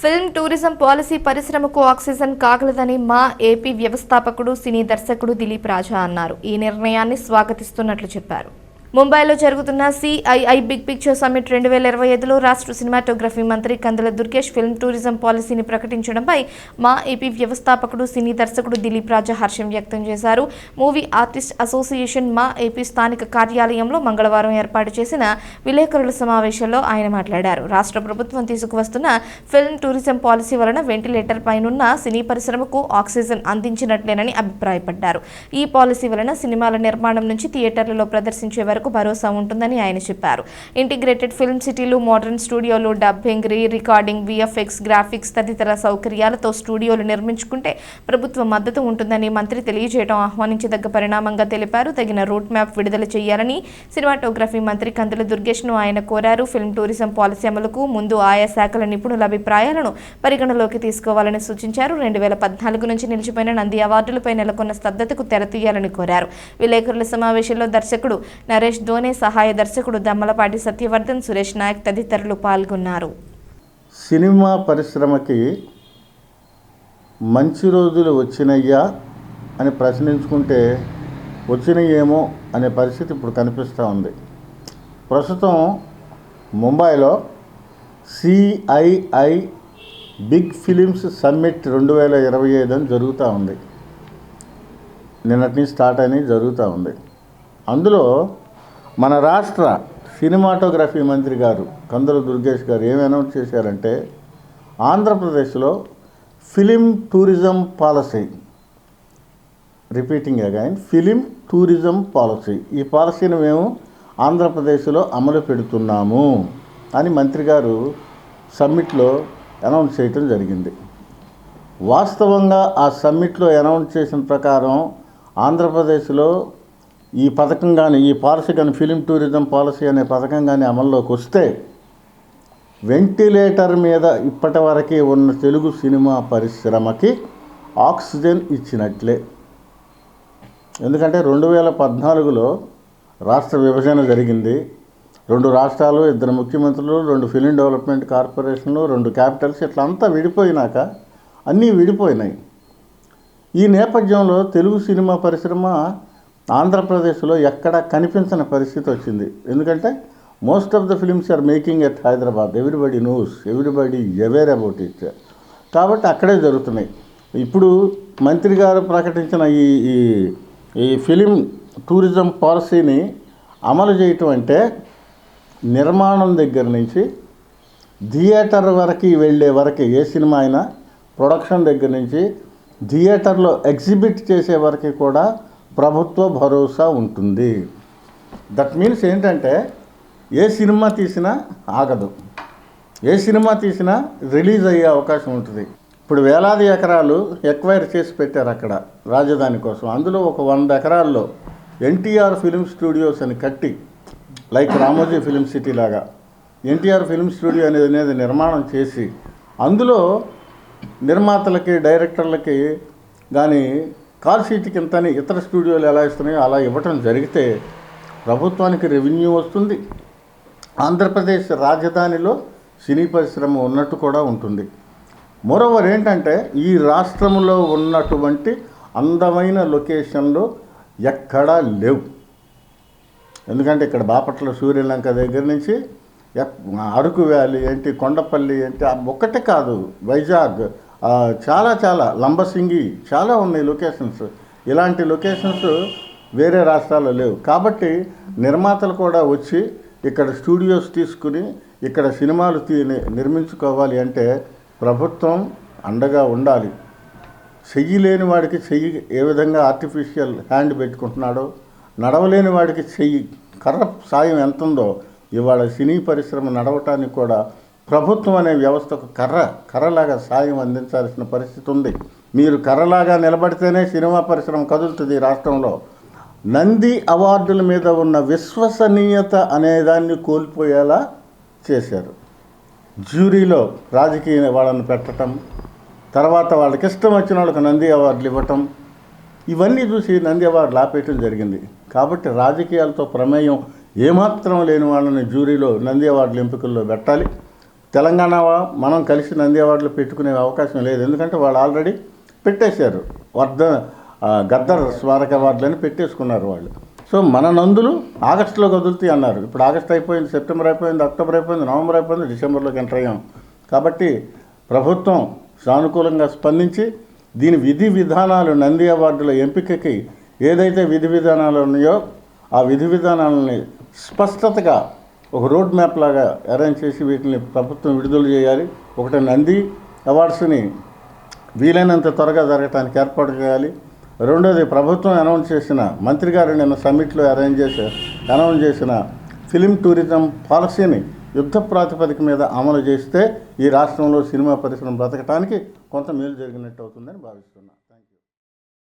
Film tourism policy పరిశ్రమకు oxygen కాగలదని MAA AP వ్యవస్థాపకుడు సినీ దర్శకుడు దిలీప్ రాజా అన్నారు. ఈ నిర్ణయాన్ని స్వాగతిస్తున్నట్లు చెప్పారు. ముంబైలో జరుగుతున్న సిఐఐ బిగ్ పిక్చర్ సమ్మిట్ రెండు వేల ఇరవై ఐదులో రాష్ట్ర సినిమాటోగ్రఫీ మంత్రి కందుల దుర్గేష్ ఫిల్మ్ టూరిజం పాలసీని ప్రకటించడంపై మా ఏపీ వ్యవస్థాపకుడు సినీ దర్శకుడు దిలీప్ రాజా హర్షం వ్యక్తం చేశారు. Movie artist association MAA AP స్థానిక కార్యాలయంలో మంగళవారం ఏర్పాటు చేసిన విలేకరుల సమావేశంలో ఆయన మాట్లాడారు. రాష్ట్ర ప్రభుత్వం తీసుకువస్తున్న ఫిల్మ్ టూరిజం పాలసీ వలన వెంటిలేటర్ పైనున్న సినీ పరిశ్రమకు ఆక్సిజన్ అందించినట్లేనని అభిప్రాయపడ్డారు. ఈ పాలసీ వలన సినిమాల నిర్మాణం నుంచి థియేటర్లలో ప్రదర్శించే వరకు భరోసా ఉంటుందని ఆయన చెప్పారు. ఇంటిగ్రేటెడ్ ఫిల్మ్ సిటీలు modern స్టూడియోలు dubbing re recording VFX graphics తదితర సౌకర్యాలతో స్టూడియోలు నిర్మించుకుంటే ప్రభుత్వ మద్దతు ఉంటుందని మంత్రి తెలియజేయడం ఆహ్వానించదగ్గ పరిణామంగా తెలిపారు. తగిన రూట్ మ్యాప్ విడుదల చేయాలని సినిమాటోగ్రఫీ మంత్రి కందుల దుర్గేష్ను ఆయన కోరారు. ఫిల్మ్ టూరిజం పాలసీ అమలుకు ముందు ఆయా శాఖల నిపుణుల అభిప్రాయాలను పరిగణలోకి తీసుకోవాలని సూచించారు. రెండు వేల పద్నాలుగు నుంచి నిలిచిపోయిన నంది అవార్డులపై నెలకొన్న స్తబ్దతకు తెరతీయాలని కోరారు. విలేకరుల సమావేశంలో దర్శకుడు నరేష్ ధోనే సహాయ దర్శకుడు దమ్మలపాటి సత్యవర్ధన్ సురేష్ నాయక్ తదితరులు పాల్గొన్నారు. సినిమా పరిశ్రమకి మంచి రోజులు వచ్చినయ్యా అని ప్రశ్నించుకుంటే వచ్చినయేమో అనే పరిస్థితి ఇప్పుడు కనిపిస్తూ ఉంది. ప్రస్తుతం ముంబైలో సిఐఐ బిగ్ ఫిలిమ్స్ సమ్మిట్ రెండు వేల ఇరవై ఐదు అని జరుగుతూ ఉంది. నిన్నటి నుంచి స్టార్ట్ అని జరుగుతూ ఉంది. అందులో మన రాష్ట్ర సినిమాటోగ్రఫీ మంత్రి గారు కందుల దుర్గేష్ గారు ఏమి అనౌన్స్ చేశారంటే ఆంధ్రప్రదేశ్లో film tourism policy. Repeating again film tourism policy. ఈ పాలసీని మేము ఆంధ్రప్రదేశ్లో అమలు పెడుతున్నాము అని మంత్రి గారు సమ్మిట్లో అనౌన్స్ చేయటం జరిగింది. వాస్తవంగా ఆ సమ్మిట్లో అనౌన్స్ చేసిన ప్రకారం ఆంధ్రప్రదేశ్లో ఈ పథకం కానీ ఈ పాలసీ కానీ ఫిలిం టూరిజం పాలసీ అనే పథకం కానీ అమల్లోకి వస్తే వెంటిలేటర్ మీద ఇప్పటి వరకే ఉన్న తెలుగు సినిమా పరిశ్రమకి ఆక్సిజన్ ఇచ్చినట్లే. ఎందుకంటే రెండు వేల పద్నాలుగులో రాష్ట్ర విభజన జరిగింది. రెండు రాష్ట్రాలు ఇద్దరు ముఖ్యమంత్రులు రెండు ఫిలిం డెవలప్మెంట్ కార్పొరేషన్లు రెండు క్యాపిటల్స్ ఇట్లా అంతా విడిపోయినాక అన్నీ విడిపోయినాయి. ఈ నేపథ్యంలో తెలుగు సినిమా పరిశ్రమ ఆంధ్రప్రదేశ్లో ఎక్కడ కనిపించని పరిస్థితి వచ్చింది. ఎందుకంటే most of the films are making at Hyderabad everybody knows everybody aware about it కాబట్టి అక్కడే జరుగుతున్నాయి. ఇప్పుడు మంత్రి గారు ప్రకటించిన ఈ ఈ ఈ ఫిలిం టూరిజం పాలసీని అమలు చేయటం అంటే నిర్మాణం దగ్గర నుంచి థియేటర్ వరకు వెళ్ళే వరకు ఏ సినిమా అయినా ప్రొడక్షన్ దగ్గర నుంచి థియేటర్లో ఎగ్జిబిట్ చేసే వరకు కూడా ప్రభుత్వ భరోసా ఉంటుంది. దట్ మీన్స్ ఏంటంటే ఏ సినిమా తీసినా ఆగదు. ఏ సినిమా తీసినా రిలీజ్ అయ్యే అవకాశం ఉంటుంది. ఇప్పుడు వేలాది ఎకరాలు ఎక్వైర్ చేసి పెట్టారు అక్కడ రాజధాని కోసం. అందులో ఒక వంద ఎకరాల్లో ఎన్టీఆర్ ఫిలిం స్టూడియోస్ అని కట్టి లైక్ రామోజీ ఫిలిం సిటీ లాగా ఎన్టీఆర్ ఫిలిం స్టూడియో అనేది అనేది నిర్మాణం చేసి అందులో నిర్మాతలకి డైరెక్టర్లకి కానీ కాల్ షీట్కి ఇంతని ఇతర స్టూడియోలు ఎలా ఇస్తున్నాయో అలా ఇవ్వటం జరిగితే ప్రభుత్వానికి రెవెన్యూ వస్తుంది. ఆంధ్రప్రదేశ్ రాజధానిలో సినీ పరిశ్రమ ఉన్నట్టు కూడా ఉంటుంది. మరోవర్ ఏంటంటే ఈ రాష్ట్రంలో ఉన్నటువంటి అందమైన లొకేషన్లు ఎక్కడా లేవు. ఎందుకంటే ఇక్కడ బాపట్ల సూర్యలంక దగ్గర నుంచి అరకు వ్యాలీ ఏంటి కొండపల్లి ఏంటి ఒక్కటే కాదు వైజాగ్ చాలా చాలా లంబసింగి చాలా ఉన్నాయి లొకేషన్స్. ఇలాంటి లొకేషన్స్ వేరే రాష్ట్రాల్లో లేవు. కాబట్టి నిర్మాతలు కూడా వచ్చి ఇక్కడ స్టూడియోస్ తీసుకుని ఇక్కడ సినిమాలు తీ నిర్మించుకోవాలి అంటే ప్రభుత్వం అండగా ఉండాలి. చెయ్యి లేని వాడికి చెయ్యి ఏ విధంగా ఆర్టిఫిషియల్ హ్యాండ్ పెట్టుకుంటున్నాడో నడవలేని వాడికి చెయ్యి కర్ర సాయం ఎంత ఉందో ఇవాళ సినీ పరిశ్రమ నడవటానికి కూడా ప్రభుత్వం అనే వ్యవస్థకు కర్ర కర్రలాగా సాయం అందించాల్సిన పరిస్థితి ఉంది. మీరు కర్రలాగా నిలబడితేనే సినిమా పరిశ్రమ కదులుతుంది రాష్ట్రంలో. నంది అవార్డుల మీద ఉన్న విశ్వసనీయత అనేదాన్ని కోల్పోయేలా చేశారు. జ్యూరీలో రాజకీయ వాళ్ళని పెట్టడం తర్వాత వాళ్ళకి ఇష్టం వచ్చిన వాళ్ళకి నంది అవార్డులు ఇవ్వటం ఇవన్నీ చూసి నంది అవార్డులు ఆపేయటం జరిగింది. కాబట్టి రాజకీయాలతో ప్రమేయం ఏమాత్రం లేని వాళ్ళని జ్యూరీలో నంది అవార్డుల ఎంపికల్లో పెట్టాలి. తెలంగాణ మనం కలిసి నంది అవార్డులు పెట్టుకునే అవకాశం లేదు. ఎందుకంటే వాళ్ళు ఆల్రెడీ పెట్టేశారు. వర్ధ గద్దర్ స్మారక అవార్డులని పెట్టేసుకున్నారు వాళ్ళు. సో మన నందులు ఆగస్టులో కదులుతాయి అన్నారు. ఇప్పుడు ఆగస్ట్ అయిపోయింది సెప్టెంబర్ అయిపోయింది అక్టోబర్ అయిపోయింది నవంబర్ అయిపోయింది డిసెంబర్లోకి ఎంటర్ అయ్యాం. కాబట్టి ప్రభుత్వం సానుకూలంగా స్పందించి దీని విధి విధానాలు నంది అవార్డుల ఎంపికకి ఏదైతే విధి విధానాలు ఉన్నాయో ఆ విధి విధానాలని స్పష్టతగా ఒక రోడ్ మ్యాప్ లాగా అరేంజ్ చేసి వీటిని ప్రభుత్వం విడుదల చేయాలి. ఒకటి నంది అవార్డ్స్ని వీలైనంత త్వరగా జరగటానికి ఏర్పాటు చేయాలి. రెండోది ప్రభుత్వం అనౌన్స్ చేసిన మంత్రి గారు నిన్న సమ్మిట్లో అరేంజ్ చేసి అనౌన్స్ చేసిన ఫిలిం టూరిజం పాలసీని యుద్ధ ప్రాతిపదిక మీద అమలు చేస్తే ఈ రాష్ట్రంలో సినిమా పరిశ్రమ బ్రతకటానికి కొంత మేలు జరిగినట్టు అవుతుందని భావిస్తున్నాను